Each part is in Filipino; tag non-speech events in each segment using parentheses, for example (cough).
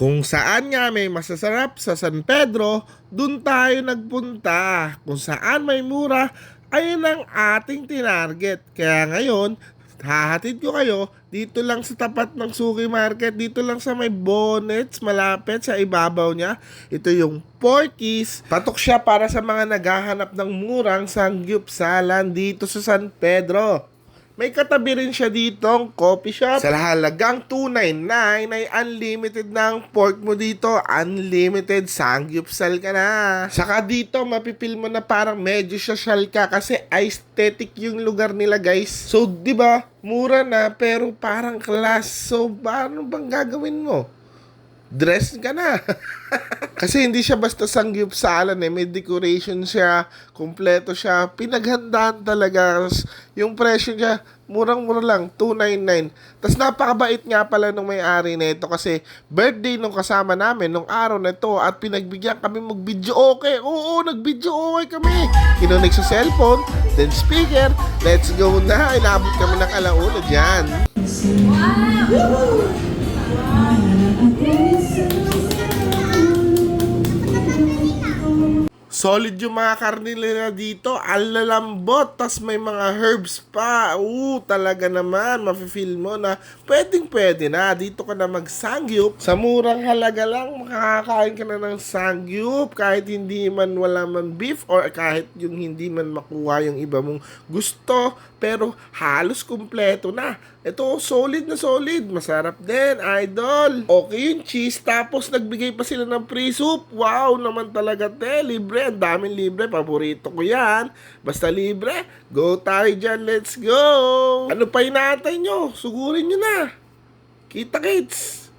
Kung saan nga may masasarap sa San Pedro, dun tayo nagpunta. Kung saan may mura, ayun ang ating tinarget. Kaya ngayon, hahatid ko kayo dito lang sa tapat ng Suki Market, dito lang sa may bonnets, malapit sa ibabaw niya. Ito yung Porky's. Patok siya para sa mga naghahanap ng murang sangyupsalan dito sa San Pedro. May katabi rin siya ditong coffee shop. Sa halagang 299 ay unlimited ang pork mo dito. Unlimited sangyupsal ka na. Saka dito mapipil mo na parang medyo social ka kasi aesthetic yung lugar nila guys. So 'di ba? Mura na pero parang class. So paano bang gagawin mo? Dress ka na. (laughs) Kasi hindi siya basta sangyupsalan eh. May decoration siya, kumpleto siya, pinaghandaan talaga. Yung presyo niya, murang-mura lang, 299. Tapos napakabait nga pala nung may-ari na ito kasi birthday nung kasama namin nung araw na ito at pinagbigyan kami mag-video okay. Oo, nag-video okay kami. Kinunik sa cellphone, then speaker. Let's go na. Inabot kami ng alauna dyan. Solid yung mga karne nila dito. Ang lalambot. Tas may mga herbs pa. Oo, talaga naman. Mafe-feel mo na pwedeng pwede na. Dito ka na mag-sangyup. Sa murang halaga lang, makakakain ka na ng sangyup. Kahit hindi man wala man beef or kahit yung hindi man makuha yung iba mong gusto. Pero halos kumpleto na. Ito, solid na solid. Masarap din, idol. Okay yung cheese. Tapos nagbigay pa sila ng free soup. Wow naman talaga, te. Libre. Ang daming libre. Paborito ko yan. Basta libre, go tayo dyan. Let's go! Ano pa inaantay nyo? Sugurin nyo na. Kita kids!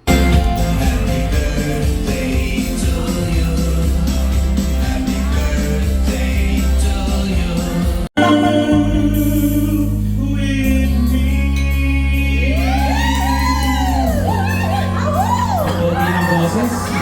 Yes.